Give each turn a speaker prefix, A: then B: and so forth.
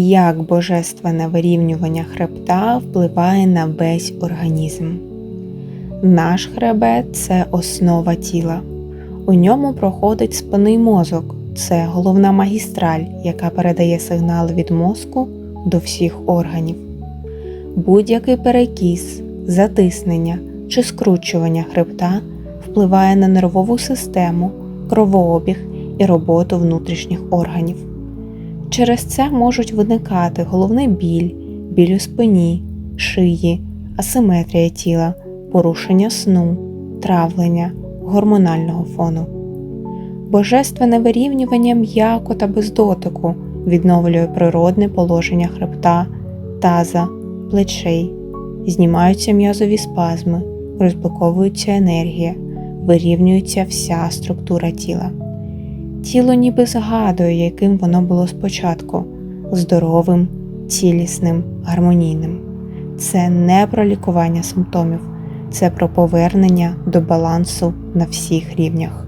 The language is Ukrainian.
A: як божественне вирівнювання хребта впливає на весь організм. Наш хребет це основа тіла. У ньому проходить спинний мозок, це головна магістраль, яка передає сигнали від мозку до всіх органів. Будь-який перекіс, затиснення чи скручування хребта впливає на нервову систему, кровообіг і роботу внутрішніх органів. Через це можуть виникати головний біль, біль у спині, шиї, асиметрія тіла, порушення сну, травлення, гормонального фону. Божественне вирівнювання м'яко та без дотику відновлює природне положення хребта, таза, плечей, знімаються м'язові спазми, розблоковується енергія, вирівнюється вся структура тіла. Тіло ніби згадує, яким воно було спочатку здоровим, цілісним, гармонійним. Це не про лікування симптомів, це про повернення до балансу на всіх рівнях.